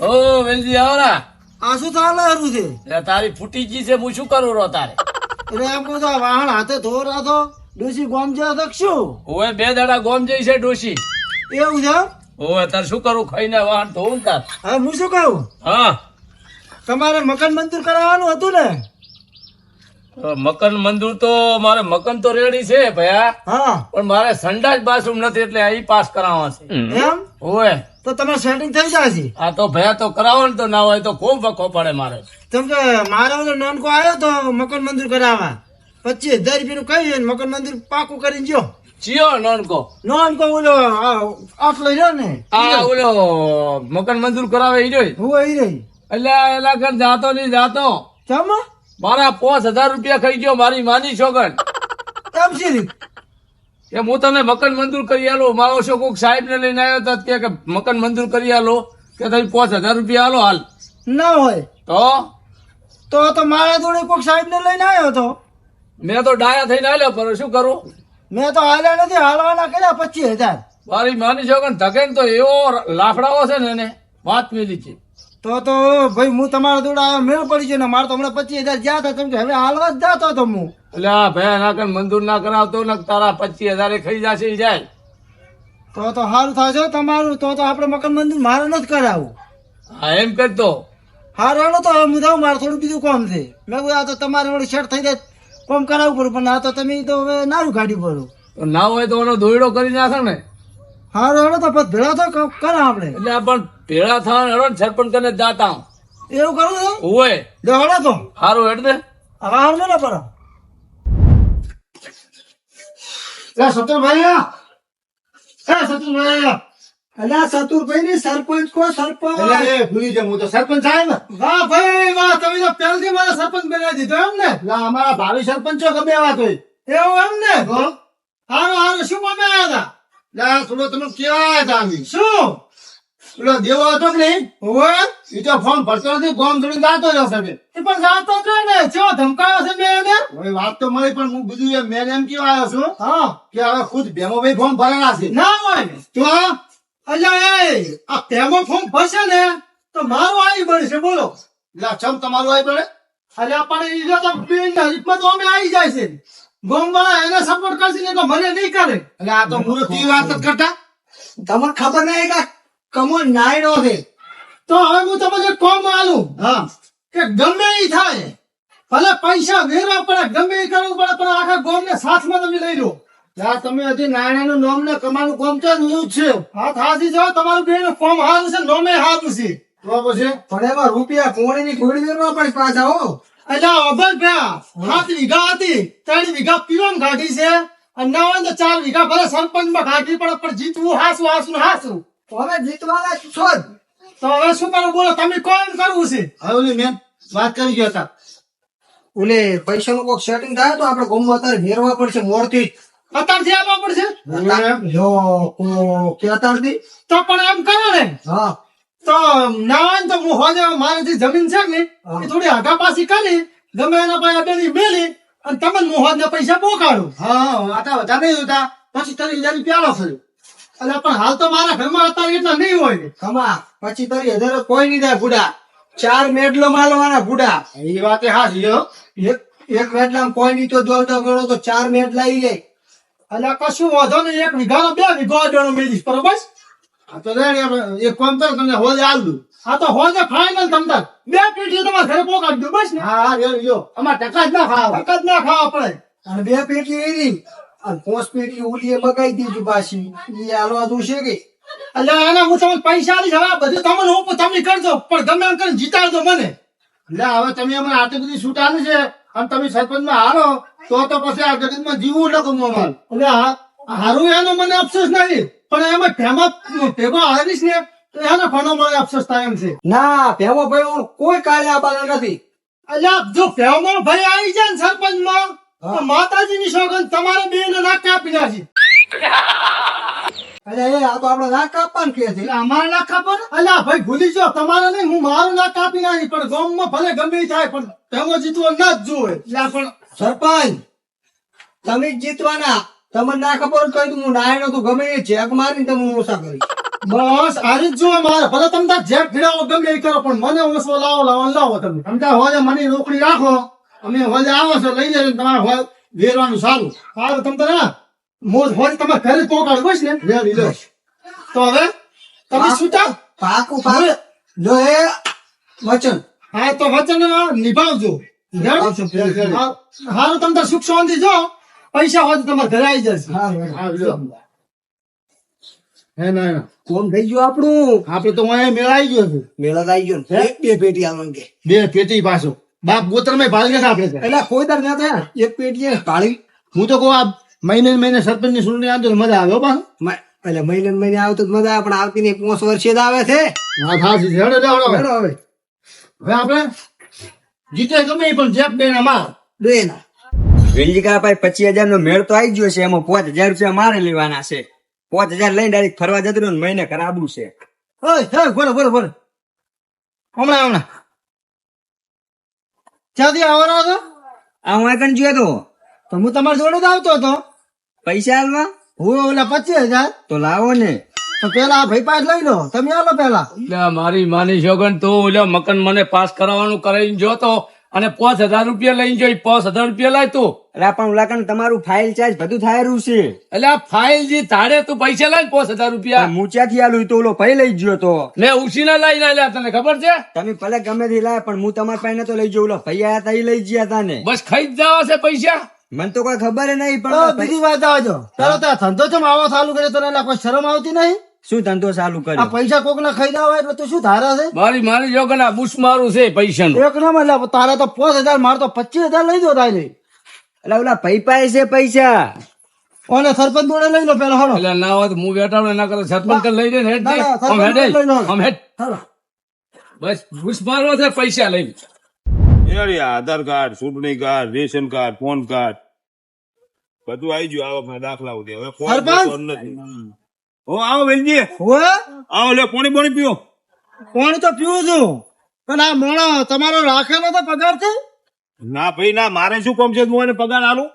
ઓ વેલજી આવરા. આ શું થાલે હરું છે? એટલે તારી ફૂટી ગઈ છે હું શું કરું રો તારે? એટલે એમ કહું તો વાહણ હાથે ધોરા તો ડોસી ગોમ જાય તો શું? ઓએ બે દાડા ગોમ જઈ છે ડોશી. એવું છે? ઓએ તાર શું કરું? ખાઈને વાહન ધોવું તાર. હવે હું શું કહું? હા. તમારે મકાન મંજૂર કરાવવાનું હતું ને? મકન મંદુર તો મારે મકન તો રેડી છે ભયા. હા. પણ મારે સંડાસ બાથરૂમ નથી એટલે અહીં પાસ કરાવવા છે. એમ? ઓવે તો તમે સેટિંગ થઈ જશે આ તો ભયા તો કરાવો ને તો ના હોય તો ખૂબ વખો પડે મારે. કેમ કે મારો નાનકો આવ્યો તો મકન મંદુર કરાવવા. પચીસ હજાર રૂપિયાનું કહ્યું મકન મંદિર પાકું કરીને જો ચિયો નોનકો. નોનકો ઓલો આ આટલો રહ્યો ને? આ ઓલો મકન મંદુર કરાવે ઈ જોઈ હું અહીં રહી એટલે એલા કર જાતો નહીં જાતો. કેમ? મારા પાંચ હજાર રૂપિયા ખાઈ ગયો મારી માની છોકર. કે હું તમને મકાન મંજૂર કરી આલો. મારો છો કોઈક સાહેબ ને લઈને આવ્યો તો કે મકાન મંજૂર કરી આલો કે તમે પાંચ હજાર રૂપિયા આલો હાલ. ના હોય. તો? તો તો મારા જોડે કોઈક સાહેબ ને લઈને આવ્યો તો. મેં તો ડાયા થઈને આવ્યો પણ શું કરું? મેં તો હાલ્યા નથી હાલવાના કર્યા પચીસ હજાર. મારી માની છોકર ધકે તો એવો લાફડાવો છે ને એને. વાત મેલી છે. તો તો ભાઈ હું તમારા જોડે આવ્યો મેળ પડી ગયો ને મારે તો હમણાં પચીસ હજાર જ્યાં હતા. તમે હવે હાલવા જ જાતો હતો હું. એટલે આ ભાઈ ના કઈ મંજૂર ના કરાવતો ને તારા પચીસ હજાર ખાઈ જશે જાય. તો તો સારું થશે તમારું તો તો આપણે મકાન મંદિર મારે નથી કરાવવું. હા એમ કરતો. હારું હાલો તો હું જાઉં મારે થોડું બીજું કામ છે. મેં કહ્યું આ તો તમારે વળી શર્ટ થઈ જાય કામ કરાવવું પડે પણ આ તો તમે તો હવે નારું કાઢી પડું. ના હોય તો એનો દોયડો કરી નાખો ને. હારું હાલો તો પછી ભેળા તો ક- કરો આપણે? એટલે પણ ભેળા થવા હેડો ને સરપંચ કને જાતા એવું કરું છો ઓય તો. હારું હેડ દે. હવે હારું ના પડો લે સતુરભાઈ હે સતુરભાઈ અલ્યા સતુરભાઈ. ની સરપંચ કો સરપંચ? ભૂલી જાઉં હું તો સરપંચ સાહેબ વાહ ભાઈ વાહ તમે તો પહેલથી મારા સરપંચ બનાવી દીધો એમ ને? લા અમારા ભાવિ સરપંચો ગમે એવા તો એવું એમ ને? હારું હારું શું ગમે આવ્યા હતા? લા થોડો તમે કેવા હતા અમે? શું? પેલો દેવો હતો કે નહીં? ઓવે એ તો ફોર્મ ભરતો નથી ગોમ થોડી જાતો જ હશે બે. એ પણ જાતો જ ને. ચો ધમકાયો છે મેં એને? હવે વાત તો મળી પણ હું બધું એમ મેં એમ કેવા આવ્યો છું હા. કે હવે ખુદ ભેમોભાઈ ફોર્મ ભરેલા છે. ના હોય તો? અલ્યા એ આ પેમો ફોર્મ ભરશે ને તો મારું આવી બનશે બોલો. લા ચમ તમારું આવી પડે? અલ્યા પણ ઈ તો બેન અમે આવી જાય છે. ગોમ એને સપોર્ટ કરશે ને તો મને નહીં કરે. એટલે આ તો મૂર્તિ વાત નથી કરતા. તમને ખબર નહીં કે કમો નાયડો છે? તો હવે હું તમને કોમ આલું હા. કે ગમે એ થાય. ભલે પૈસા વેરવા પડે ગમે એ કરવું પડે પણ આખા ગોમ ને સાથમાં તમે લઈ લો. તમે હજી નાયણાનું નોમ ને કમાનું કોમ તો એવું છે. હા થાજી જો તમારું બેન કોમ હારું છે નોમે હારું છે. તો પછી? પણ એમાં રૂપિયા કોણી ની ગોળી વેરવા પડે પાછા હો. એટલે અબલ ભ્યા. સાત વીઘા હતી ત્રણ વીઘા પીવામ કાઢી છે અને ના હોય તો ચાર વીઘા ભલે સરપંચમાં કાઢવી પડે પણ જીતવું હાસું હાસું હાસું હવે જીતવાના છો તો હવે શું કરવું બોલો તમે કોણ કરવું છે? હવે મેન વાત કરી ગયા હતા ઓલે પૈસા નું કોક સેટિંગ થાય તો આપણે ગોમમાં અત્યારે ભેરવા પડશે મોરથી. અત્યારથી આપવા પડશે? અત્યારથી તો પણ એમ કરો ને. હા. તો ના હોય ને તો હું હોજે મારી જે જમીન છે ને એ થોડી આગા પાછી કરી ગમે એના પાસે બેની મેલી અને તમે હું હોજ પૈસા પોકાડો. હા આટા વધારે નહીં જોતા. પછી તરી હજાર પ્યાલો થયો. ફર્યું પણ હાલ તો મારા ઘરમાં અત્યારે એટલા નહીં હોય. ખમા પછી તરી હજાર કોઈ નહીં થાય બુડા ચાર મેડલો માલવાના બુડા એ વાત હા. એક એક મેડલામાં કોઈ નહીં તો દોડતો ગણો તો ચાર મેડલા આવી જાય. અને કશું વાંધો નહીં એક વીઘાનો બે વીઘો અડવાનો મેળીશ બરોબર? આ તો આપણે એક કામ કરો તમને હોજ આલ દઉં. આ તો હોજે ફાઇનલ તમતાર બે પેટી તમારા ઘરે બસ ને. હા હા અમાર ટકા જ ના ખાવા. જ ના ખાવા પડે. અને બે પેટી એની. અને પેટી મગાઈ દીધું પાછી. એ કે? એટલે આના હું તમને પૈસા આલીશ હવે બધું તમને હું તમે કરજો. પણ ગમે એમ કરીને જીતાડજો મને. એટલે હવે તમે અમારે આટલી બધી છૂટ આલી છે અને તમે સરપંચમાં હારો તો તો પછી આ જગતમાં જીવવું ન ગમવું અમારે. એટલે હારું એનો મને અફસોસ નહીં પણ એમાં ભેમા ભેગો ને તો એનો ઘણો મને અફસોસ થાય એમ છે. ના ભેમો ભાઈ કોઈ નથી. જો ભેમો ભાઈ આવી જાય ને સરપંચમાં તો માતાજીની સોગંદ તમારે બે ને નાક કાપી નાખી. અરે એ આ તો આપણે ના કાપવાનું કે છે. એટલે અમારે ના ખબર અલ્યા ભાઈ ભૂલી જાઓ તમારે નહીં હું મારું ના કાપી નાખી પણ ગામમાં ભલે ગમે થાય પણ ભેમો જીતવો ના જ જોવે. એટલે પણ સરપંચ તમે જીતવાના. તમને ના ખબર કઈ તો હું નાયણો તો ગમે એ ચેક મારીને તમે ઓછા કરી. બસ આ રીત જો મારે. ભલે તમે તાર જેમ ફેરાવો ગમે એ કરો પણ મને ઓછો લાવો લાવો લાવો તમે. સમજા હોય મને રોકડી રાખો. અમે હોજે આવો છો લઈ જજો તમારે હોય વેરવાનું સારું. સારું તમે ના મોજ હોય તમે ઘરે પહોંચાડવું બસ ને. વેરી લો તો હવે તમે છૂટા પાકું પાકું. જો એ વચન. હા તો વચન નિભાવજો. હારું તમે સુખ શાંતિ જો. પૈસા હોય તો તમારે ઘરે આવી જશે. હા ના કોમ થઈ ગયું આપણું? આપડે તો અહીંયા મેળાઈ ગયો છે. મેળા તો આવી ગયો ને. એક બે પેટી આવવાનું કે. બે પેટી પાછો. બાપ ગોત્રમાં ભાગ નથી આપડે એટલે કોઈ દર ના થાય. એક પેટી પાળી. હું તો કહું આ મહિને મહિને સરપંચની ચૂંટણી આવતો મજા આવે હો એટલે મહિને મહિને આવતો મજા આવે, પણ આવતી ને પાંચ વર્ષે જ આવે છે. હેડો હવે. હવે આપણે જીતે ગમે પણ જેપ બેન અમાર દે ના વેલજીકા ભાઈ પચીસ હજાર નો મેળ તો આવી ગયો છે એમાં પાંચ હજાર રૂપિયા મારે લેવાના છે. પાંચ હજાર લઈને ડાયરેક્ટ ફરવા જતો રહ્યો ને મહિને ખરાબું છે. બોલો બોલો બોલો. હમણાં હમણાં. ક્યાંથી આવવાનો હતો? આ હું આગળ જોયો તો તો હું તમારા જોડે જ આવતો હતો. પૈસા હાલવા હું ઓલા પચીસ હજાર. તો લાવો ને. તો પેલા ભાઈ પાસ લઈ લો. તમે આલો પેલા. મારી માની જોગણ તો ઓલા મકાન મને પાસ કરાવવાનું કરાવીને જોતો અને પાંચ હજાર રૂપિયા લઈને જોઈ પાંચ હજાર રૂપિયા લાય તું? એટલે પણ ઉલાકણ તમારું ફાઇલ ચાર્જ બધું થાયરું છે. એટલે આ ફાઇલ જે તારે તું પૈસા લાય ને પાંચ હજાર રૂપિયા. મૂચાથી આલું તો ઓલો ભાઈ લઈ ગયો તો. મેં લઈ ના લ્યા તને ખબર છે? તમે ભલે ગમે થી લાય પણ હું તમારા પાસે તો લઈ જઉં ઓલો ભાઈ આયા તા લઈ ગયા તા ને. બસ ખાઈ જ જવા છે પૈસા. મને તો કોઈ ખબર નહીં પણ બીજી વાત આવજો પેલો ત્યાં ધંધો છે આવો ચાલુ કરે તને કોઈ શરમ આવતી નહીં? શું ધંધો ચાલુ આ કર્યો પૈસા કોક ના ખાઈ હોય એટલે તું શું ધારા છે? મારી મારી જો આ બુશ મારું છે પૈસા એક ના એટલે તારે તો પાંચ હજાર મારે તો પચીસ હજાર લઈ દો તારે. એટલે ઓલા ભાઈ છે પૈસા. ઓને સરપંચ જોડે લઈ લો પેલા હળો એટલે ના હોય હું બેઠા ના કરે સરપંચ કન લઈ લે ને હેડ આમ હેડ. આમ હેડ. બસ બુશ મારવા છે પૈસા લઈ યાર આધાર કાર્ડ ચૂંટણી card ration card phone card. બધું આવી ગયું આવકના દાખલા ઉદે હવે ફોન સરપંચ? નથી. ઓ આવો વેલજી. હો? આવો લે પાણી પાણી પીઓ. પાણી તો પીવું છું. પણ આ મોણો તમારો રાખેલો તો પગાર છે? ના ભાઈ ના મારે શું કામ છે? હું એને પગાર આલું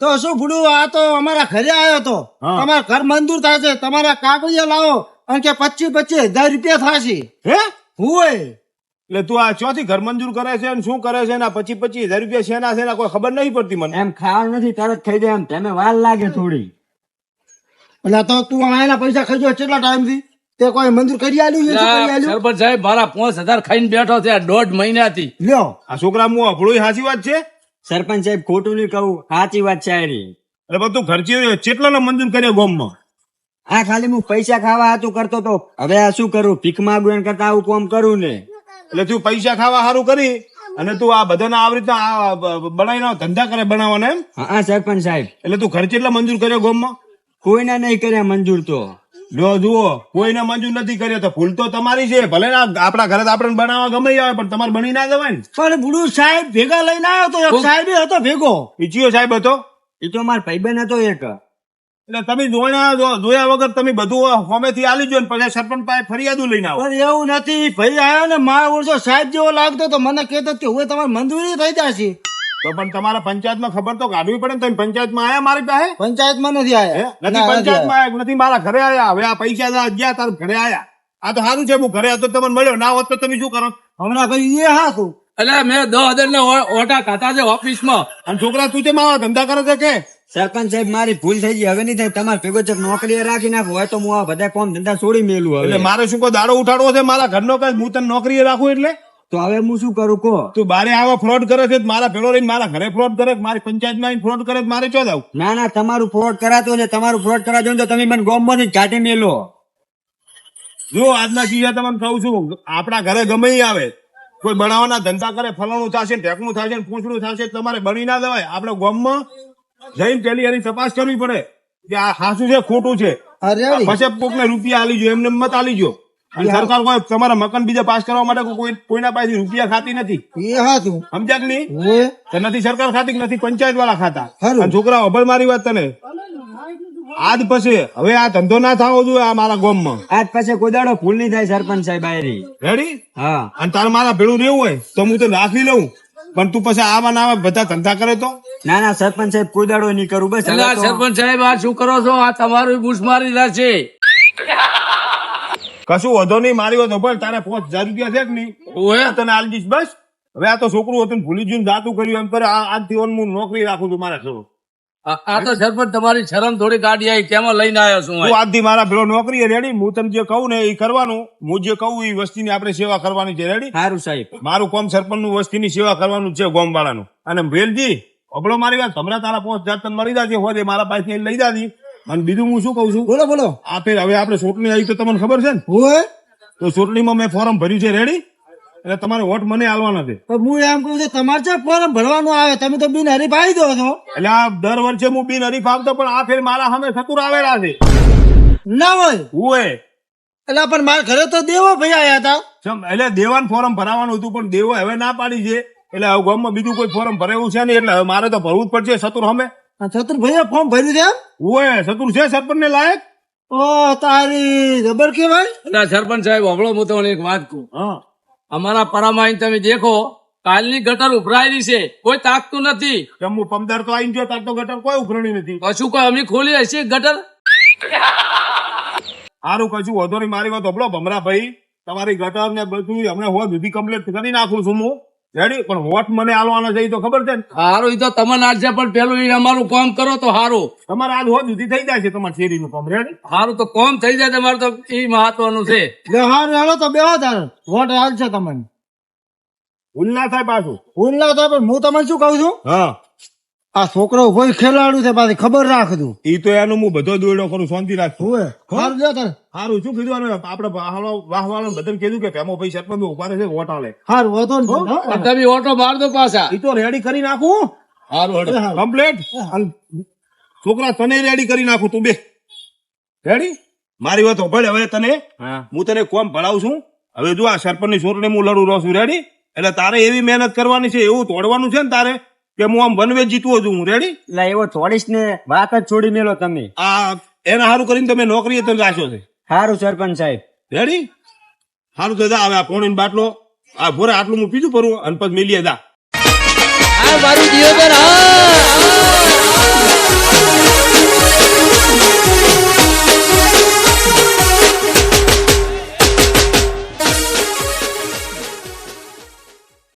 તો શું ગુડુ આ તો અમારા ઘરે આવ્યો તો. અમારા તમારા ઘર મંજૂર થાય છે. તમારા કાગળિયા લાવો અને કે પચીસ પચીસ હજાર રૂપિયા થશે. હે? હોય. એટલે તું આ ચોથી ઘર મંજૂર કરે છે અને શું કરે છે? ને પચીસ પચીસ હજાર રૂપિયા શેના છે? કોઈ ખબર નહીં પડતી મને. એમ ખાવાનું નથી તરત થઈ જાય એમ. તમે વાર લાગે થોડી. એટલે તો તું આના પૈસા ખાઈ કેટલા ટાઈમથી તે કોઈ મંજૂર કરી આલ્યું છે? કરી આલ્યું? સરપંચ સાહેબ મારા પાંચ હજાર ખાઈને બેઠો છે દોઢ મહિનાથી. લ્યો. આ છોકરા હું અભળું સાચી વાત છે? સરપંચ સાહેબ ખોટું નહીં કહું. સાચી વાત છે આરી એટલે બધું ખર્ચી કેટલાનો મંજૂર કર્યો ગામમાં? આ ખાલી હું પૈસા ખાવા હાતું કરતો તો. હવે આ શું કરું? ભીખ માંગુ એના કરતા આવું કોમ કરું ને? એટલે તું પૈસા ખાવા સારું કરી અને તું આ બધાના આવી રીતના બનાવીને ધંધા કરે બનાવવાના એમ? હા હા, સરપંચ સાહેબ. એટલે તું ખર્ચ એટલા મંજૂર કર્યો ગામમાં? કોઈને નહીં કર્યા મંજૂર તો. જો જુઓ કોઈને મંજૂર નથી કર્યો તો ભૂલ તો તમારી છે. ભલે ના આપણા ઘરે આપણે બનાવવા ગમે આવે પણ તમારે બની ના જવાય ને. પણ ભૂડું સાહેબ ભેગા લઈને આવ્યો તો સાહેબ હતો ભેગો. ઈચ્છ્યો સાહેબ હતો? એ તો મારા ભાઈબેન હતો એક. એટલે તમે જોયા જોયા વગર તમે બધું હોમેથી આલી જો ને પછી સરપંચ પાસે ફરિયાદો લઈને આવો. એવું નથી. ભાઈ આવ્યો ને મારા ઓળખો સાહેબ જેવો લાગતો તો મને કહેતો કે હવે તમારે મંજૂરી થઈ જશે. તો પણ તમારા પંચાયતમાં ખબર તો કાઢવી પડે ને તમે પંચાયતમાં આયા મારી પાસે? પંચાયતમાં નથી આયા. નથી પંચાયતમાં આયા. નથી? મારા ઘરે આયા. હવે આ પૈસા ગયા તાર ઘરે આયા. આ તો સારું છે હું ઘરે હતો તમને મળ્યો. ના હોત તો તમે શું કરો? હમણાં ભાઈ એ હા શું એટલે મેં દસ હજાર ને ઓટા ખાતા છે ઓફિસમાં. અને છોકરા તું છે મારા ધંધા કરે છે કે? સરપંચ સાહેબ મારી ભૂલ થઈ ગઈ. હવે નહીં થાય. તમારે ભેગો ચક નોકરી રાખી નાખો. હોય તો હું આ બધા કોમ ધંધા છોડી મેલું હવે. મારે શું કોઈ દાડો ઉઠાડવો છે? મારા ઘરનો કઈ હું તને નોકરીએ રાખું એટલે? તો હવે હું શું કરું કો તું બારે આવા ફ્રોડ કરે છે મારા ભેળો રહીને મારા ઘરે ફ્રોડ કરે મારી પંચાયતમાં ફ્રોડ કરે મારે ચો જાવ ના ના તમારું ફ્રોડ કરાતો છે તમારું ફ્રોડ કરાતો ને તો તમે મને ગોમમાંથી જ કાઢી મેલો. જો આજના ચીજા તમને કહું છું આપણા ઘરે ગમે આવે. કોઈ બનાવવાના ધંધા કરે ફલાણું થશે ઢેકણું થશે ને પૂંછડું થશે તમારે બની ના દેવાય આપણે ગામમાં જઈને પેલી એની તપાસ કરવી પડે કે આ સાસુ છે ખોટું છે. અરે પછી કોકને રૂપિયા આલી જો એમને મત આલી જો અને સરકાર કોઈ તમારા મકાન બીજા પાસ કરવા માટે કોઈ કોઈના પાસેથી રૂપિયા ખાતી નથી? એ હા તું. સમજ્યા કે નહીં? તો નથી સરકાર ખાતી નથી પંચાયત વાળા ખાતા છોકરા અભળ મારી વાત તને. આજ પછી હવે આ ધંધો ના થવો જોઈએ આ મારા ગામમાં. આજ પછી કોઈ દાડો ભૂલ નહીં થાય સરપંચ સાહેબ આયરી રેડી હા. અને તારે મારા ભેળું રહેવું હોય તો હું તો રાખી લઉં. પણ તું પછી આવા ના આવા બધા ધંધા કરે તો? ના ના સરપંચ સાહેબ કોઈ દાડો નહીં કરું બસ સરપંચ સાહેબ આ શું કરો છો? આ તમારું બુશ મારી રહ્યા છે. કશું વધો નહીં મારી હોય તો ભાઈ તારે પાંચ હજાર રૂપિયા છે કે નહીં? ઓએ તને આલ દીશ બસ. હવે આ તો છોકરું હતું ભૂલી જઈને ને જાતું કર્યું એમ કરે આજથી હું નોકરી રાખું છું મારે છોકરો આ તો સરપંચ તમારી શરમ થોડી કાઢી આવી તેમાં લઈને આવ્યો છું તું આજથી મારા પેલો નોકરી રેડી હું તમને જે કહું ને એ કરવાનું. હું જે કહું એ વસ્તીની આપણે સેવા કરવાની છે રેડી સારું સાહેબ. મારું કોમ સરપંચનું વસ્તીની સેવા કરવાનું છે ગોમ વાળાનું અને ભેલજી અબળો મારી વાત હમણાં તારા પાંચ હજાર તને મળી જાજે હોય મારા પાસે લઈ જાજી. અને બીજું હું શું કઉ છું? બોલો બોલો. આ ફેર હવે આપણે ચૂંટણી આવી તો તમને ખબર છે ને? હોય તો ચૂંટણીમાં મેં ફોર્મ ભર્યું છે રેડી એટલે તમારે વોટ મને આલવાના છે. તો હું એમ કહું છું તમારે છે ફોર્મ ભરવાનું આવે? તમે તો બિન હરીફ આવી દો છો. એટલે આ દર વર્ષે હું બિન હરીફ આવતો પણ આ ફેર મારા સામે સતુર આવેલા છે. ના હોય. ઓએ એટલે પણ મારા ઘરે તો દેવો ભાઈ આવ્યા હતા. એટલે દેવાન ફોર્મ ભરાવાનું હતું પણ દેવો હવે ના પાડી છે. એટલે હવે ગામમાં બીજું કોઈ ફોર્મ ભરેવું છે નહીં એટલે હવે મારે તો ભરવું જ પડશે સતુર સામે. છત્ર ભાઈ ફોર્મ ભર્યું છે? ઓએ સતુર છે? સરપંચ ને લાયક? ઓ તારી જબર કેવાય ના સરપંચ સાહેબ હમણો હું તમને એક વાત કહું. હા. અમારા પરામાઈન તમે દેખો કાલની ગટર ઉભરાયેલી છે કોઈ તાકતું નથી. જમ્મુ હું પમદાર તો આઈ ગયો તાકતો ગટર કોઈ ઉખરણી નથી. કશું કોઈ અમે ખોલી હશે ગટર? સારું કશું વધો નહીં મારી વાત હબળો ભમરા ભાઈ તમારી ગટર ને બધું હમણાં હોય સુધી કમ્પ્લેટ કરી નાખું છું હું. રેડી પણ વોટ મને આલવાનો છે એ તો ખબર છે ને? હારું એ તો તમને આજે પણ પેલું એ અમારું કામ કરો તો હારું. તમારે આજ હોવા સુધી થઈ જાય છે તમારે શેરીનું કામ. રેડી હારું તો કામ થઈ જાય તમારે તો એ મહત્વનું છે. લે હાર હાલો તો બેહો તારે. વોટ હાલ છે તમને. ભૂલ ના થાય પાછું. ભૂલ ના થાય પણ હું તમને શું કહું છું? હા. આ છોકરો ઊભો ખેલાડું છે પાછી ખબર રાખજો. એ તો એનું હું બધો દોડો કરું શાંતિ રાખ હોય સારું જો તાર. સારું શું કીધું આને? આપણે વાહવાળો વાહવાળો બધાને કીધું કે ફેમો ભાઈ સરપંચ ઊભા રહે છે વોટ આલે. હાર ઓટો ને હો? તમે ઓટો માર દો પાછા. એ તો રેડી કરી નાખું હારું હડો. કમ્પ્લેટ છોકરા તને રેડી કરી નાખું તું બે. રેડી મારી વાત હોભળ હવે તને હા. હું તને કોમ ભણાવું છું. હવે જો આ સરપંચની ચોરને હું લડું રહું છું રેડી એટલે તારે એવી મહેનત કરવાની છે એવું તોડવાનું છે ને તારે? કે હું આમ વનવે જીતવો છું હું રેડી લા એવો થોડીશ ને વાત જ છોડી મેલો તમે. આ એના સારું કરીને તમે નોકરીએ તમે જાશો છે. સારું સરપંચ સાહેબ. રેડી સારું દાદા હવે આ પોણીન બાટલો આ ભોરે આટલું હું પીધું પરું અને પછી મેલીએ દા મારું જીવન હા